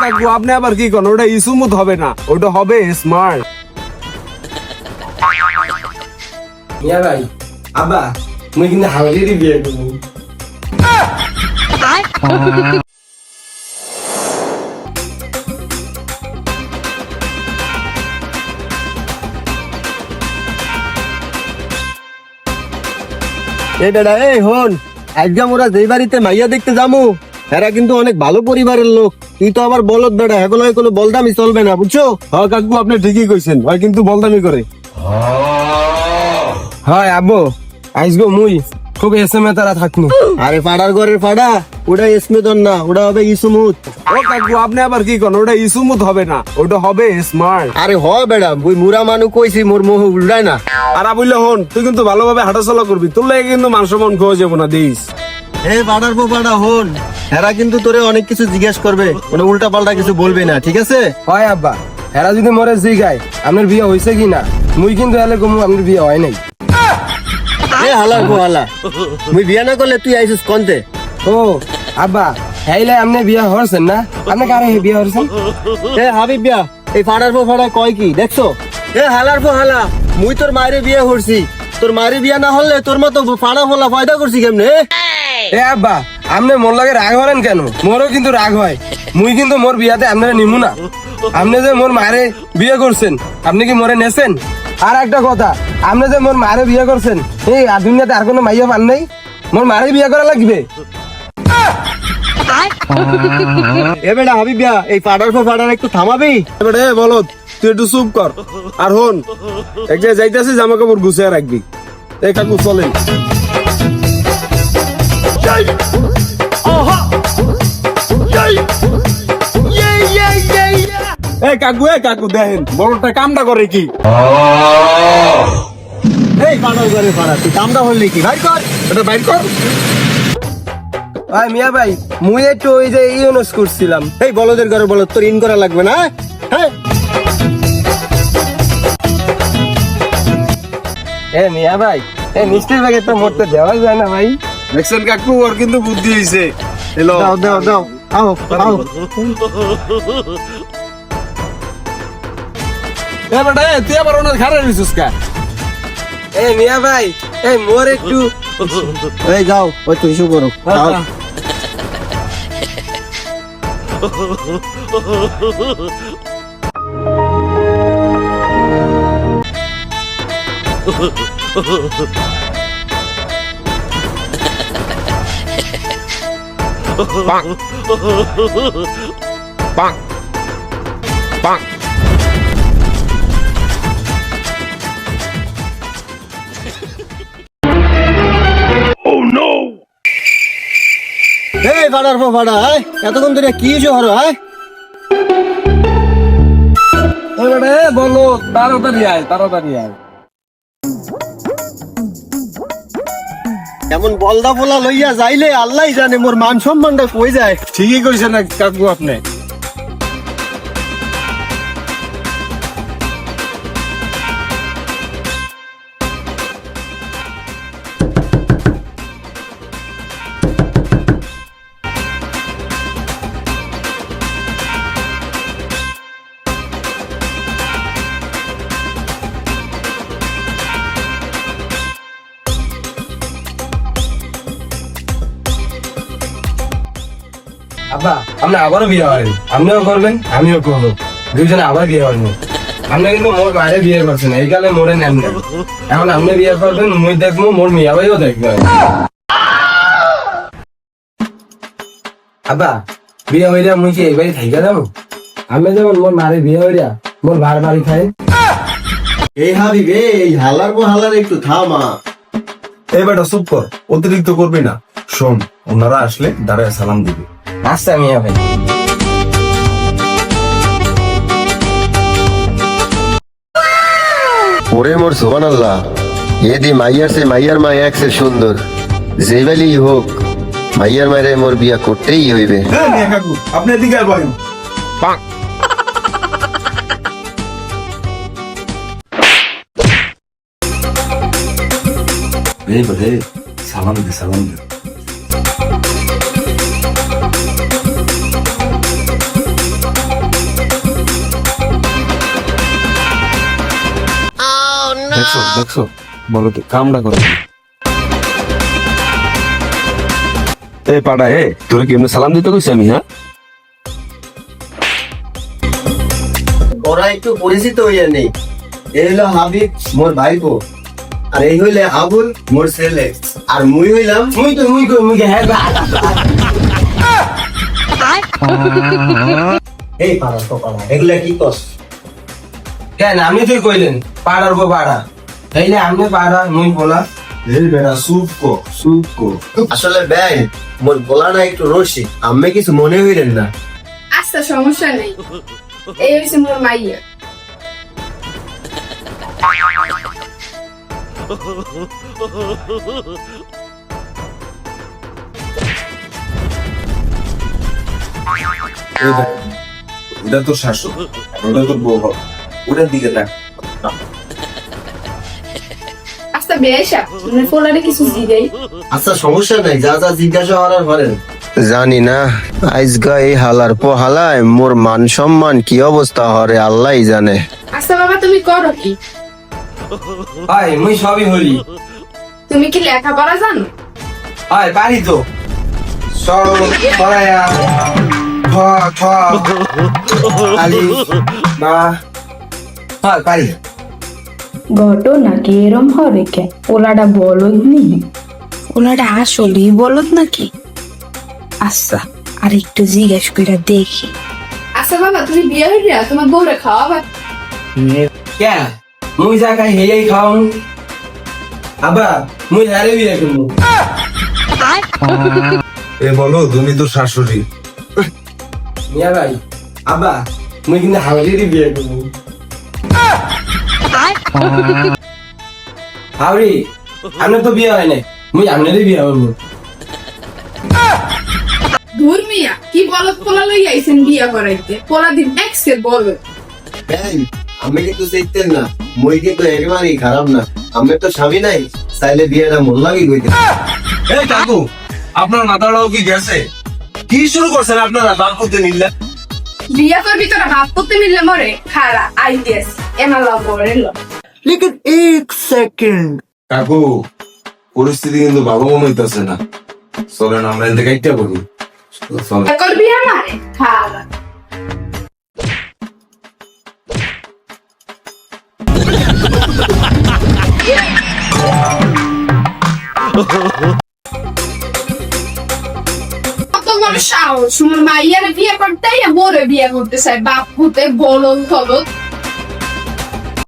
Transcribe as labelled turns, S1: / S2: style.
S1: কাকু আপনি আবার কি করেন? ওটা ইসুমুত হবে না। ওটা হবে স্মার্ট
S2: মিয়া ভাই আব্বা মুই কিন্তু হাওয়ালিরই বিয়ে করব।
S3: এই হন একদম ওরা যেই বাড়িতে মাইয়া দেখতে যামু। এরা কিন্তু অনেক ভালো পরিবারের লোক। তুই তো আবার বলদ বেটা এগুলো কোনো বলদামি চলবে না বুঝছ?
S1: হ্যাঁ কাকু আপনি ঠিকই কইছেন। ভাই কিন্তু বলদামি করে।
S2: হয় আব্বু। আইসগো মুই। খুব এসে মে তারা থাকনু।
S3: আরে পাড়ার ঘরের পাড়া ওটা স্মেদন না ওটা হবে ইসুমুত।
S1: ও কাকু আপনি আবার কি করেন? ওটা ইসুমুত হবে না ওটা হবে স্মার্ট।
S3: আরে হ বেটা বুই মুরা মানু কইছি মোর মোহ উল্টায় না।
S1: আর বললে হন তুই কিন্তু ভালোভাবে হাঁটাচলা করবি। তোর লাগে কিন্তু মান মন খোয়া যাব না দিস
S3: এই পাড়ার পো পাড়া হন। এরা কিন্তু তোরে অনেক কিছু জিজ্ঞেস করবে কোনো উল্টা পাল্টা কিছু বলবে না ঠিক আছে?
S2: হয় আব্বা এরা যদি মরে জিগায় আপনার বিয়ে হয়েছে কি না মুই কিন্তু এলে কমু আপনার বিয়ে হয় নাই।
S3: এ হালার পো হালা মুই বিয়া না করলে তুই আইছিস কনতে?
S2: ও আব্বা হেইলে আপনি বিয়ে হরছেন না? আপনি কারে বিয়ে হরছেন?
S3: এ হাবিব বিয়া এই ফাড়ার পো ফাড়া কয় কি দেখছ? এ হালার পো হালা মুই তোর মায়ের বিয়ে করছি তোর মায়ের বিয়া না হলে তোর মতো ফাড়া ফলা ফায়দা করছি কেমনে? এ
S2: আব্বা আপনি মোর লাগে রাগ হলেন কেন? মোরও কিন্তু রাগ হয়। মুই কিন্তু মোর বিয়াতে আপনারা নিমু না। আপনি যে মোর মারে বিয়ে করছেন আপনি কি মোরে নেছেন? আর একটা কথা আপনি যে মোর মারে বিয়ে করছেন এই আর দুনিয়াতে আর কোনো মাইয়া পান নাই? মোর মারে বিয়ে করা লাগবে?
S3: এ বেটা হাবিব বিয়া এই ফাড়ার পো ফাড়ার একটু থামাবি।
S1: এবারে এ বলো তুই একটু চুপ কর। আর হন এক জায়গায় যাইতেছিস জামা কাপড় গুছিয়ে রাখবি। এই কাকু চলেন। এই কাকু এ কাকু দেখেন বড়টা কামটা করে কি?
S3: এই ফাড়ার ঘরে ফাড়া তুই কামটা হলি কি? ভাই কর
S1: এটা বাইর কর।
S2: ভাই মিয়া ভাই মুই একটু ওই যে ইউনুস করছিলাম।
S3: এই বলদের ঘরে বলদ তোর ইন করা লাগবে না হ্যাঁ?
S2: এ মিয়া ভাই মিষ্টির ব্যাগে তো মরতে দেওয়া যায় না ভাই।
S1: দেখছেন কাকু ওর কিন্তু বুদ্ধি হয়েছে এলো
S3: দাও দাও দাও। আও আও।
S1: এ বেটা এ, তুই আবার ওনার খারাপ হয়েছিস কা?
S2: এ মিয়া ভাই এ মোর একটু।
S3: এই যাও ওই তুই শুরু করো। যাও। এই ফাড়ার পো ফাড়া হ্যাঁ এতক্ষণ ধরে কি হয়েছে হরো হ্যাঁ
S2: বলো তাড়াতাড়ি আয় তাড়াতাড়ি আয়।
S3: এমন বলদা বলা লইয়া যাইলে আল্লাহ জানে মোর মান সম্মানটা কই যায়।
S1: ঠিকই কইছেন কাকু আপনি।
S2: আব্বা আপনি আবারও বিয়ে করেন। আপনিও করবেন আমিও করব। দুইজনে আবার বিয়ে করব। আপনি কিন্তু মোর বাইরে বিয়ে করছেন এই কালে মোরে নেন না। এখন আপনি বিয়ে করবেন মুই দেখব মোর মিয়া ভাইও দেখবে। আব্বা বিয়ে হইয়া মুই কি এই বাড়ি থাইকা যাব? আমি যেমন মোর মারে বিয়ে হইয়া মোর বার বাড়ি খাই
S3: এই হাবিব এই হালার পো হালার একটু থামা
S1: এই বেটা চুপ কর অতিরিক্ত করবি না। শোন ওনারা আসলে দাঁড়ায় সালাম দিবি।
S2: আচ্ছা মিয়া ভাই
S4: ওরে মোর সোহান আল্লাহ এদি মাইয়ার সে মাইয়ার মা এক সে সুন্দর। যেবেলি হোক মাইয়ার মায়ের মোর বিয়া করতেই হইবে।
S1: আর বলেন। বলে সালাম দে সালাম দে।
S5: দেখছ দেখছ? বলো তো কামটা করো। এই পাড়া এ তোরা কি এমনি সালাম দিতে কইছি আমি হ্যাঁ?
S3: ওরা একটু পরিচিত হইয়া নেই। এই হলো হাবিব মোর ভাইপো। আর এই হইলে আবুল মোর ছেলে। আর মুই হইলাম
S2: মুই তো মুই কই মুই হ্যাঁ
S3: এই পাড়া তো পাড়া এগুলা কি কস?
S2: কেন? আপনি তুই কইলেন পাড়ার গো পাড়া। তাইলে আপনি পাড়া মুই বলা।
S5: এই বেড়া সুপ কো সুপ কো
S3: আসলে ব্যাং মোর গলাটা একটু রসি আমি কিছু মনে হইলেন না।
S6: আচ্ছা সমস্যা নেই। এই হচ্ছে মোর মাইয়া।
S5: ওটা তোর শাশুড় ওটা তোর বউ হবে। ওটার দিকে দেখ
S6: আচ্ছা বেশা মানে পোলারে কিছু দিদেই
S3: আচ্ছা সমস্যা নাই যা যা জিজ্ঞাসা করার করেন।
S7: জানি না। আজগা এই হালার পোহালায় মোর মান সম্মান কি অবস্থা হরে আল্লাহ জানে।
S6: আচ্ছা বাবা তুমি করো কি?
S2: হয় মুই সবই হলি।
S6: তুমি কি লেখাপড়া জানো?
S2: হয় পারি তো। সব পড়ায়া ঠ ঠ আলি বা হয় পারি।
S8: ঘটনা কি এরম হবে কে? ওলাটা বলদ নি। ওলাটা আসলেই বলদ নাকি? আচ্ছা আর একটু জিজ্ঞেস করে দেখি।
S6: আচ্ছা বাবা তুমি বিয়ে হইলে তোমার বউরে খাওয়াবা?
S2: কে? মুই যা খাই খাও আবা মুই হারে বিয়ে করব।
S5: এ বলো তুমি তো শাশুড়ি।
S2: মিয়া ভাই আবা মুই কিন্তু হাওড়িরই বিয়ে করব। হাওড়ি আপনার তো বিয়ে হয় নাই। মুই আপনারই বিয়ে করব।
S6: ধুর মিয়া কি বলদ পোলা লই আইছেন বিয়া করাইতে? পোলা দিন দেখছে বলদ
S3: ব্যাং আমি কিন্তু দেখতেন না। মই কিন্তু একেবারেই খারাপ না। আমি তো স্বামী নাই চাইলে বিয়েটা মন লাগি কইতে
S5: এই কাকু আপনার মাথাটাও কি গেছে? কি শুরু করছেন আপনারা? বাপ করতে নিলে?
S6: বিয়া করবি তোরা ভাব করতে মিললে মরে খারা আই গেস এনা লব রে ল
S5: কাকু পরিস্থিতি কিন্তু ভালো মনে হইতেছে না। চলেন আমরা এতে কাইটা করি
S6: করবি আমারে? বড় সাহস। শুনুন মাইয়ারে বিয়ে করতে মোরে বিয়ে করতে চাই বাপ হতে হলদ